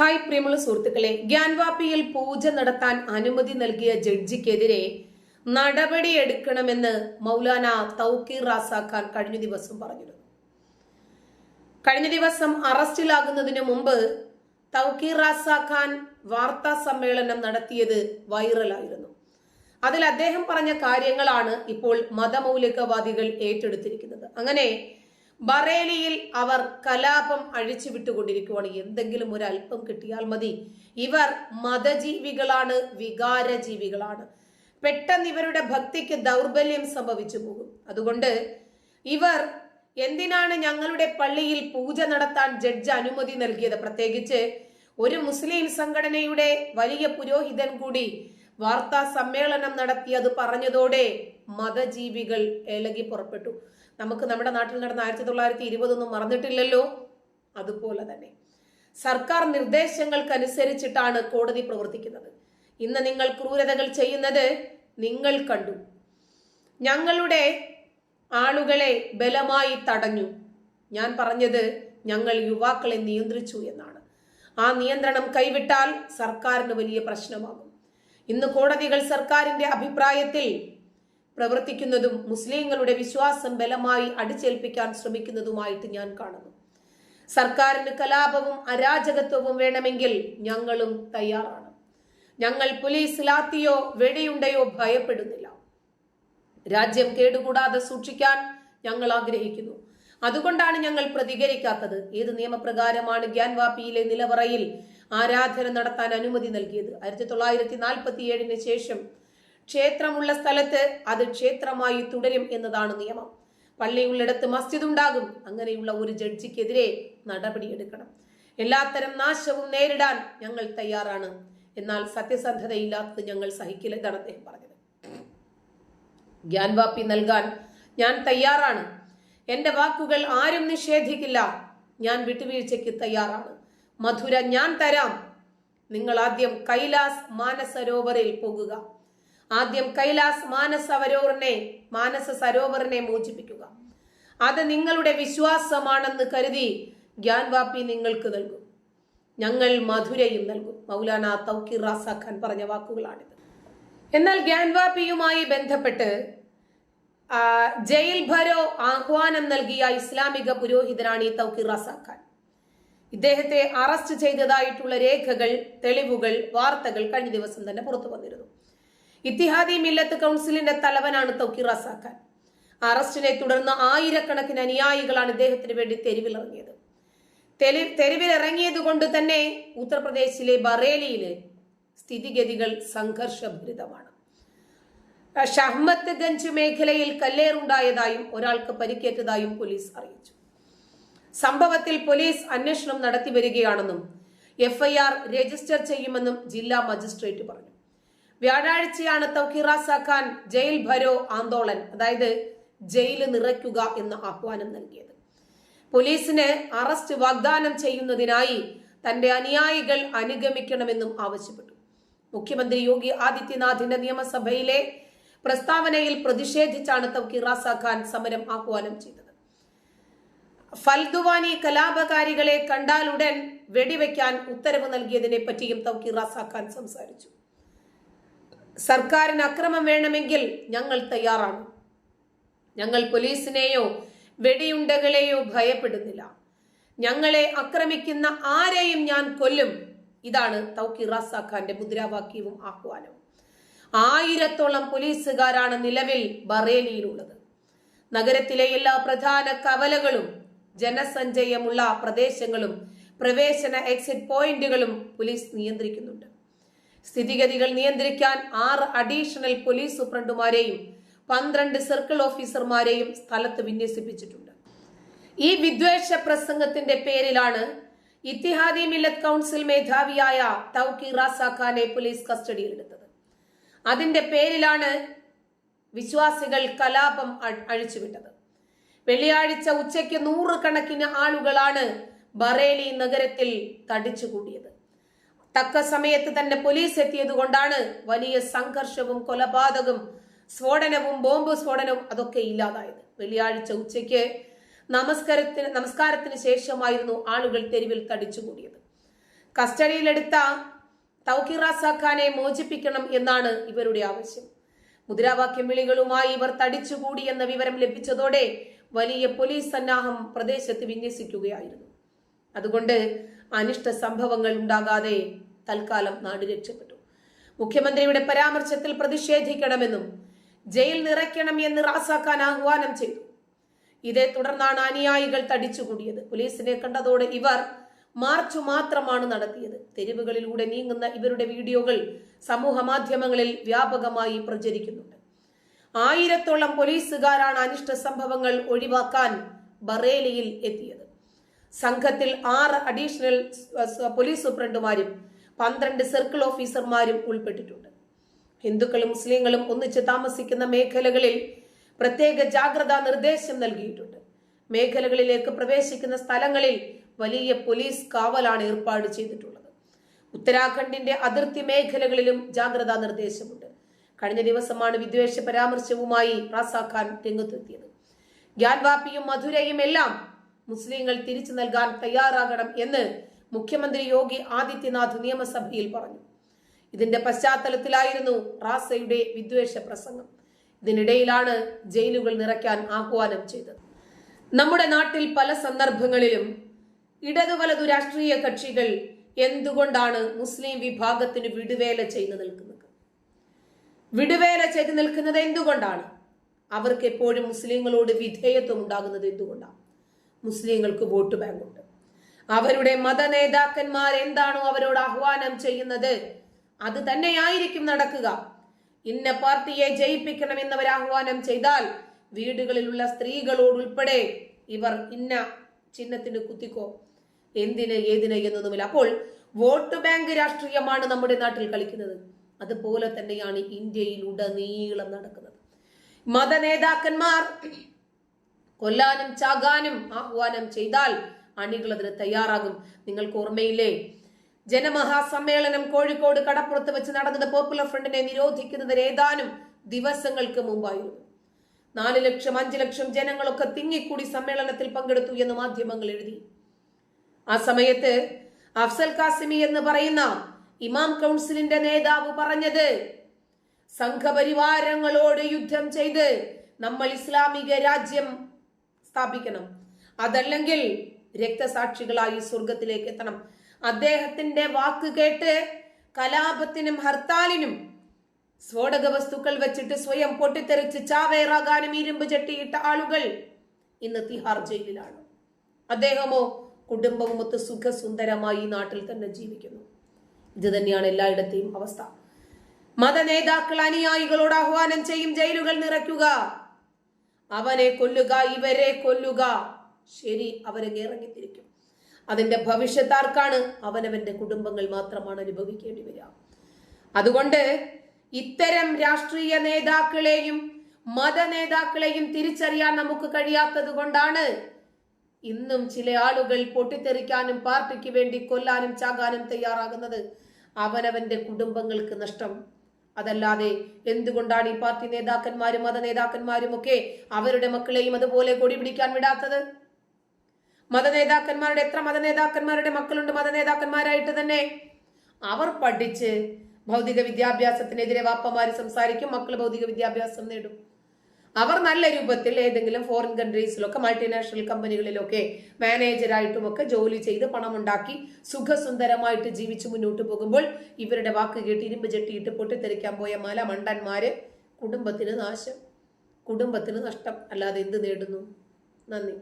Hi പ്രിയമുള്ള സുഹൃത്തുക്കളെ ഗ്യാൻവാപ്പിയിൽ പൂജ നടത്താൻ അനുമതി നൽകിയ ജഡ്ജിക്കെതിരെ നടപടിയെടുക്കണമെന്ന് മൗലാന തൗക്കീർ റാസാഖാൻ കഴിഞ്ഞ ദിവസം പറഞ്ഞിരുന്നു. കഴിഞ്ഞ ദിവസം അറസ്റ്റിലാകുന്നതിന് മുമ്പ് തൗക്കീർ റാസാഖാൻ വാർത്താ സമ്മേളനം നടത്തിയത് വൈറലായിരുന്നു. അതിൽ അദ്ദേഹം പറഞ്ഞ കാര്യങ്ങളാണ് ഇപ്പോൾ മതമൗലികവാദികൾ ഏറ്റെടുത്തിരിക്കുന്നത്. അങ്ങനെ ബറേലിയിൽ അവർ കലാപം അഴിച്ചു വിട്ടുകൊണ്ടിരിക്കുവാണ്. എന്തെങ്കിലും ഒരു അല്പം കിട്ടിയാൽ മതി. ഇവർ മതജീവികളാണ് വികാരജീവികളാണ്. പെട്ടെന്ന് ഇവരുടെ ഭക്തിക്ക് ദൗർബല്യം സംഭവിച്ചു പോകും. അതുകൊണ്ട് ഇവർ എന്തിനാണ് ഞങ്ങളുടെ പള്ളിയിൽ പൂജ നടത്താൻ ജഡ്ജ് അനുമതി നൽകിയത്? പ്രത്യേകിച്ച് ഒരു മുസ്ലിം സംഘടനയുടെ വലിയ പുരോഹിതൻ കൂടി വാർത്താ സമ്മേളനം നടത്തി അത് പറഞ്ഞതോടെ മതജീവികൾ ഇളകി പുറപ്പെട്ടു. നമുക്ക് നമ്മുടെ നാട്ടിൽ നടന്ന ആയിരത്തി തൊള്ളായിരത്തി ഇരുപതൊന്നും മറന്നിട്ടില്ലല്ലോ? അതുപോലെ തന്നെ. സർക്കാർ നിർദ്ദേശങ്ങൾക്കനുസരിച്ചിട്ടാണ് കോടതി പ്രവർത്തിക്കുന്നത്. ഇന്ന് നിങ്ങൾ ക്രൂരതകൾ ചെയ്യുന്നത് നിങ്ങൾ കണ്ടു. ഞങ്ങളുടെ ആളുകളെ ബലമായി തടഞ്ഞു. ഞാൻ പറഞ്ഞത് ഞങ്ങൾ യുവാക്കളെ നിയന്ത്രിച്ചു എന്നാണ്. ആ നിയന്ത്രണം കൈവിട്ടാൽ സർക്കാരിന് വലിയ പ്രശ്നമാകും. ഇന്ന് കോടതികൾ സർക്കാരിന്റെ അഭിപ്രായത്തിൽ പ്രവർത്തിക്കുന്നതും മുസ്ലിങ്ങളുടെ വിശ്വാസം ബലമായി അടിച്ചേൽപ്പിക്കാൻ ശ്രമിക്കുന്നതുമായിട്ട് ഞാൻ കാണുന്നു. സർക്കാരിന് കലാപവും അരാജകത്വവും വേണമെങ്കിൽ ഞങ്ങളും തയ്യാറാണ്. ഞങ്ങൾ പോലീസ് ലാത്തിയോ വെടിയുണ്ടയോ ഭയപ്പെടുന്നില്ല. രാജ്യം കേടുകൂടാതെ സൂക്ഷിക്കാൻ ഞങ്ങൾ ആഗ്രഹിക്കുന്നു. അതുകൊണ്ടാണ് ഞങ്ങൾ പ്രതികരിക്കാത്തത്. ഏത് നിയമപ്രകാരമാണ് ഗ്യാൻവാപ്പിയിലെ നിലവറയിൽ ആരാധന നടത്താൻ അനുമതി നൽകിയത്? ആയിരത്തി തൊള്ളായിരത്തി നാൽപ്പത്തി ഏഴിന് ശേഷം ക്ഷേത്രമുള്ള സ്ഥലത്ത് അത് ക്ഷേത്രമായി തുടരും എന്നതാണ് നിയമം. പള്ളിയുള്ളിടത്ത് മസ്ജിദ് ഉണ്ടാകും. അങ്ങനെയുള്ള ഒരു ജഡ്ജിക്കെതിരെ നടപടിയെടുക്കണം എല്ലാത്തരം നാശവും നേരിടാൻ ഞങ്ങൾ തയ്യാറാണ്. എന്നാൽ സത്യസന്ധതയില്ലാത്തത് ഞങ്ങൾ സഹിക്കില്ല ഇതാണ് അദ്ദേഹം പറഞ്ഞത്. ഗ്യാൻവാപ്പി നൽകാൻ ഞാൻ തയ്യാറാണ്. എന്റെ വാക്കുകൾ ആരും നിഷേധിക്കില്ല. ഞാൻ വിട്ടുവീഴ്ചയ്ക്ക് തയ്യാറാണ്. മധുര ഞാൻ തരാം. നിങ്ങൾ ആദ്യം കൈലാസ് മാനസരോവറിൽ പോകുക. ആദ്യം കൈലാസ് മാനസ സരോവറിനെ മാനസ സരോവറിനെ മോചിപ്പിക്കുക. അത് നിങ്ങളുടെ വിശ്വാസമാണെന്ന് കരുതി ഗ്യാൻവാപ്പി നിങ്ങൾക്ക് നൽകും. ഞങ്ങൾ മധുരയും നൽകും. മൗലാന തൗക്കീർ റാസ ഖാൻ പറഞ്ഞ വാക്കുകളാണിത്. എന്നാൽ ഗ്യാൻവാപ്പിയുമായി ബന്ധപ്പെട്ട് ജയിൽ ഭരോ ആഹ്വാനം നൽകിയ ഇസ്ലാമിക പുരോഹിതനാണ് ഈ തൗക്കീർ റാസ ഖാൻ. ഇദ്ദേഹത്തെ അറസ്റ്റ് ചെയ്തതായിട്ടുള്ള രേഖകൾ തെളിവുകൾ വാർത്തകൾ കഴിഞ്ഞ ദിവസം തന്നെ പുറത്തു വന്നിരുന്നു. ഇത്തിഹാദി മില്ലത്ത് കൗൺസിലിന്റെ തലവനാണ് തൊക്കി റസാക്കാൻ അറസ്റ്റിനെ തുടർന്ന് ആയിരക്കണക്കിന് അനുയായികളാണ് ഇദ്ദേഹത്തിന് വേണ്ടി തെരുവിലിറങ്ങിയത്. തെലി തെരുവിലിറങ്ങിയത് കൊണ്ട് തന്നെ ഉത്തർപ്രദേശിലെ ബറേലിയിലെ സ്ഥിതിഗതികൾ സംഘർഷഭരിതമാണ്. ഷഹ്മത്ത് ഗഞ്ച് മേഖലയിൽ കല്ലേറുണ്ടായതായും ഒരാൾക്ക് പരിക്കേറ്റതായും പോലീസ് അറിയിച്ചു. സംഭവത്തിൽ പോലീസ് അന്വേഷണം നടത്തി വരികയാണെന്നും എഫ്ഐആർ രജിസ്റ്റർ ചെയ്യുമെന്നും ജില്ലാ മജിസ്ട്രേറ്റ് പറഞ്ഞു. വ്യാഴാഴ്ചയാണ് തൗക്കിറാസ ഖാൻ ജയിൽ ഭരോ ആന്തോളൻ അതായത് ജയിൽ നിറയ്ക്കുക എന്ന ആഹ്വാനം നൽകിയത്. പോലീസിന് അറസ്റ്റ് വാഗ്ദാനം ചെയ്യുന്നതിനായി തന്റെ അനുയായികൾ അനുഗമിക്കണമെന്നും ആവശ്യപ്പെട്ടു. മുഖ്യമന്ത്രി യോഗി ആദിത്യനാഥിന്റെ നിയമസഭയിലെ പ്രസ്താവനയിൽ പ്രതിഷേധിച്ചാണ് തൗക്കിറാസ ഖാൻ സമരം ആഹ്വാനം ചെയ്തത്. ഫൽദുവാനി കലാപകാരികളെ കണ്ടാലുടൻ വെടിവെക്കാൻ ഉത്തരവ് നൽകിയതിനെ പറ്റിയും തൗക്കീർ റാസ ഖാൻ സംസാരിച്ചു. സർക്കാരിന് അക്രമം വേണമെങ്കിൽ ഞങ്ങൾ തയ്യാറാണ്. ഞങ്ങൾ പോലീസിനെയോ വെടിയുണ്ടകളെയോ ഭയപ്പെടുന്നില്ല. ഞങ്ങളെ ആക്രമിക്കുന്ന ആരെയും ഞാൻ കൊല്ലും. ഇതാണ് തൗക്കി റാസാഖാന്റെ മുദ്രാവാക്യവും ആഹ്വാനവും. ആയിരത്തോളം പോലീസുകാരാണ് നിലവിൽ ബറേലിയിലുള്ളത്. നഗരത്തിലെ എല്ലാ പ്രധാന കവലകളും ജനസഞ്ചയമുള്ള പ്രദേശങ്ങളും പ്രവേശന എക്സിറ്റ് പോയിന്റുകളും പോലീസ് നിയന്ത്രിക്കുന്നുണ്ട്. സ്ഥിതിഗതികൾ നിയന്ത്രിക്കാൻ ആറ് അഡീഷണൽ പോലീസ് സൂപ്രണ്ടുമാരെയും പന്ത്രണ്ട് സർക്കിൾ ഓഫീസർമാരെയും സ്ഥലത്ത് വിന്യസിപ്പിച്ചിട്ടുണ്ട്. ഈ വിദ്വേഷ പ്രസംഗത്തിന്റെ പേരിലാണ് ഇത്തിഹാദി മില്ലത്ത് കൗൺസിൽ മേധാവിയായ തൗക്കി റാസാഖാനെ പോലീസ് കസ്റ്റഡിയിലെടുത്തത്. അതിന്റെ പേരിലാണ് വിശ്വാസികൾ കലാപം അഴിച്ചുവിട്ടത്. വെള്ളിയാഴ്ച ഉച്ചയ്ക്ക് നൂറുകണക്കിന് ആളുകളാണ് ബറേലി നഗരത്തിൽ തടിച്ചുകൂടിയത്. തക്ക സമയത്ത് തന്നെ പോലീസ് എത്തിയതുകൊണ്ടാണ് വലിയ സംഘർഷവും കൊലപാതകവും സ്ഫോടനവും ബോംബ് സ്ഫോടനവും അതൊക്കെ ഇല്ലാതായത്. വെള്ളിയാഴ്ച ഉച്ചയ്ക്ക് നമസ്കാരത്തിന് നമസ്കാരത്തിന് ശേഷമായിരുന്നു ആളുകൾ തെരുവിൽ തടിച്ചുകൂടിയത്. കസ്റ്റഡിയിലെടുത്ത തൗക്കിറ സാഖാനെ മോചിപ്പിക്കണം എന്നാണ് ഇവരുടെ ആവശ്യം. മുദ്രാവാക്യം വിളികളുമായി ഇവർ തടിച്ചുകൂടി എന്ന വിവരം ലഭിച്ചതോടെ വലിയ പോലീസ് സന്നാഹം പ്രദേശത്ത് വിന്യസിക്കുകയായിരുന്നു. അതുകൊണ്ട് അനിഷ്ട സംഭവങ്ങൾ ഉണ്ടാകാതെ തൽക്കാലം നാട് രക്ഷപ്പെട്ടു. മുഖ്യമന്ത്രിയുടെ പരാമർശത്തിൽ പ്രതിഷേധിക്കണമെന്നും ജയിൽ നിറയ്ക്കണം എന്ന് റാസാക്കാൻ ആഹ്വാനം ചെയ്തു. ഇതേ തുടർന്നാണ് അനുയായികൾ തടിച്ചുകൂടിയത്. പോലീസിനെ കണ്ടതോടെ ഇവർ മാർച്ച് മാത്രമാണ് നടത്തിയത്. തെരുവുകളിലൂടെ നീങ്ങുന്ന ഇവരുടെ വീഡിയോകൾ സമൂഹ മാധ്യമങ്ങളിൽ വ്യാപകമായി പ്രചരിക്കുന്നുണ്ട്. ആയിരത്തോളം പോലീസുകാരാണ് അനിഷ്ട സംഭവങ്ങൾ ഒഴിവാക്കാൻ ബറേലിയിൽ എത്തിയത്. സംഘത്തിൽ ആറ് അഡീഷണൽ പോലീസ് സൂപ്രണ്ടുമാരും പന്ത്രണ്ട് സർക്കിൾ ഓഫീസർമാരും ഉൾപ്പെട്ടിട്ടുണ്ട്. ഹിന്ദുക്കളും മുസ്ലിങ്ങളും ഒന്നിച്ച് താമസിക്കുന്ന മേഖലകളിൽ പ്രത്യേക ജാഗ്രതാ നിർദ്ദേശം നൽകിയിട്ടുണ്ട്. മേഖലകളിലേക്ക് പ്രവേശിക്കുന്ന സ്ഥലങ്ങളിൽ വലിയ പോലീസ് കാവലാണ് ഏർപ്പാട് ചെയ്തിട്ടുള്ളത്. ഉത്തരാഖണ്ഡിന്റെ അതിർത്തി മേഖലകളിലും ജാഗ്രതാ നിർദ്ദേശമുണ്ട്. കഴിഞ്ഞ ദിവസമാണ് വിദ്വേഷ പരാമർശവുമായി റാസാഖാൻ രംഗത്തെത്തിയത്. ഗ്യാൻവാപ്പിയും മധുരയും എല്ലാം മുസ്ലിങ്ങൾ തിരിച്ചു നൽകാൻ തയ്യാറാകണം എന്ന് മുഖ്യമന്ത്രി യോഗി ആദിത്യനാഥ് നിയമസഭയിൽ പറഞ്ഞു. ഇതിന്റെ പശ്ചാത്തലത്തിലായിരുന്നു റാസയുടെ വിദ്വേഷ പ്രസംഗം. ഇതിനിടയിലാണ് ജയിലുകൾ നിറയ്ക്കാൻ ആഹ്വാനം ചെയ്തത്. നമ്മുടെ നാട്ടിൽ പല സന്ദർഭങ്ങളിലും ഇടതു വലതു രാഷ്ട്രീയ കക്ഷികൾ എന്തുകൊണ്ടാണ് മുസ്ലിം വിഭാഗത്തിന് വിടുവേല ചെയ്തു നിൽക്കുന്നത്? വിടുവേല ചെയ്തു നിൽക്കുന്നത് എന്തുകൊണ്ടാണ്? അവർക്ക് എപ്പോഴും മുസ്ലിങ്ങളോട് വിധേയത്വം ഉണ്ടാകുന്നത് എന്തുകൊണ്ടാണ്? മുസ്ലിങ്ങൾക്ക് വോട്ട് ബാങ്കുണ്ട്. അവരുടെ മത നേതാക്കന്മാർ എന്താണോ അവരോട് ആഹ്വാനം ചെയ്യുന്നത് അത് തന്നെയായിരിക്കും നടക്കുക. ഇന്ന പാർട്ടിയെ ജയിപ്പിക്കണമെന്ന് അവർ ആഹ്വാനം ചെയ്താൽ വീടുകളിലുള്ള സ്ത്രീകളോട് ഉൾപ്പെടെ ഇവർ ഇന്ന ചിഹ്നത്തിന് കുത്തിക്കോ? എന്തിന് ഏതിന് എന്നൊന്നുമില്ല. അപ്പോൾ വോട്ട് ബാങ്ക് രാഷ്ട്രീയമാണ് നമ്മുടെ നാട്ടിൽ കളിക്കുന്നത്. അതുപോലെ തന്നെയാണ് ഇന്ത്യയിൽ ഉടനീളം നടക്കുന്നത്. മത നേതാക്കന്മാർ കൊല്ലാനും ചാകാനും ആഹ്വാനം ചെയ്താൽ അണികൾ അതിന് തയ്യാറാകും. നിങ്ങൾക്ക് ഓർമ്മയില്ലേ? ജനമഹാസമ്മേളനം കോഴിക്കോട് കടപ്പുറത്ത് വെച്ച് നടന്നത് പോപ്പുലർ ഫ്രണ്ടിനെ നിരോധിക്കുന്നതിന് ഏതാനും ദിവസങ്ങൾക്ക് മുമ്പായിരുന്നു. നാല് ലക്ഷം അഞ്ചു ലക്ഷം ജനങ്ങളൊക്കെ തിങ്ങിക്കൂടി സമ്മേളനത്തിൽ പങ്കെടുത്തു എന്ന് മാധ്യമങ്ങൾ എഴുതി. ആ സമയത്ത് അഫ്സൽ കാസിമി എന്ന് പറയുന്ന ഇമാം കൗൺസിലിന്റെ നേതാവ് പറഞ്ഞത് സംഘപരിവാരങ്ങളോട് യുദ്ധം ചെയ്ത് നമ്മൾ ഇസ്ലാമിക രാജ്യം സ്ഥാപിക്കണം. അതല്ലെങ്കിൽ രക്തസാക്ഷികളായി സ്വർഗത്തിലേക്ക് എത്തണം. അദ്ദേഹത്തിന്റെ വാക്ക് കേട്ട് കലാപത്തിനും ഹർത്താലിനും സ്ഫോടക വസ്തുക്കൾ വെച്ചിട്ട് സ്വയം പൊട്ടിത്തെറിച്ച് ചാവേറാകാനും ഇരുമ്പ് ചട്ടിയിട്ട ആളുകൾ ഇന്ന് തിഹാർ ജയിലിലാണ്. അദ്ദേഹമോ കുടുംബവുമൊത്ത് സുഖസുന്ദരമായി നാട്ടിൽ തന്നെ ജീവിക്കുന്നു. ഇത് തന്നെയാണ് എല്ലായിടത്തെയും അവസ്ഥ. മതനേതാക്കൾ അനുയായികളോട് ആഹ്വാനം ചെയ്യും ജയിലുകൾ നിറയ്ക്കുക. അവനെ കൊല്ലുക ഇവരെ കൊല്ലുക. ശരി അവരങ്ങ് ഇറങ്ങിത്തിരിക്കും. അതിന്റെ ഭവിഷ്യത്താർക്കാണ് അവനവന്റെ കുടുംബങ്ങൾ മാത്രമാണ് അനുഭവിക്കേണ്ടി വരിക. അതുകൊണ്ട് ഇത്തരം രാഷ്ട്രീയ നേതാക്കളെയും മത നേതാക്കളെയും തിരിച്ചറിയാൻ നമുക്ക് കഴിയാത്തത് കൊണ്ടാണ് ഇന്നും ചില ആളുകൾ പൊട്ടിത്തെറിക്കാനും പാർട്ടിക്ക് വേണ്ടി കൊല്ലാനും ചാകാനും തയ്യാറാകുന്നത്. അവനവന്റെ കുടുംബങ്ങൾക്ക് നഷ്ടം. അതല്ലാതെ എന്തുകൊണ്ടാണ് ഈ പാർട്ടി നേതാക്കന്മാരും മത നേതാക്കന്മാരും ഒക്കെ അവരുടെ മക്കളെയും അതുപോലെ കൊടി പിടിക്കാൻ വിടാത്തത്? മത നേതാക്കന്മാരുടെ എത്ര മത നേതാക്കന്മാരുടെ മക്കളുണ്ട് മത നേതാക്കന്മാരായിട്ട് തന്നെ? അവർ പഠിച്ച് ഭൗതിക വിദ്യാഭ്യാസത്തിനെതിരെ വാപ്പമാര് സംസാരിക്കും മക്കൾ ഭൗതിക വിദ്യാഭ്യാസം നേടും. അവർ നല്ല രൂപത്തിൽ ഏതെങ്കിലും ഫോറിൻ കൺട്രീസിലൊക്കെ മൾട്ടിനാഷണൽ കമ്പനികളിലൊക്കെ മാനേജറായിട്ടും ഒക്കെ ജോലി ചെയ്ത് പണമുണ്ടാക്കി സുഖസുന്ദരമായിട്ട് ജീവിച്ചു മുന്നോട്ട് പോകുമ്പോൾ ഇവരുടെ വാക്ക് കേട്ട് ഇരുമ്പ് ചെട്ടിയിട്ട് പൊട്ടിത്തെറിക്കാൻ പോയ മല മണ്ടന്മാര് കുടുംബത്തിന് നാശം. കുടുംബത്തിന് നഷ്ടം. അല്ലാതെ എന്ത് നേടുന്നു? നന്ദി.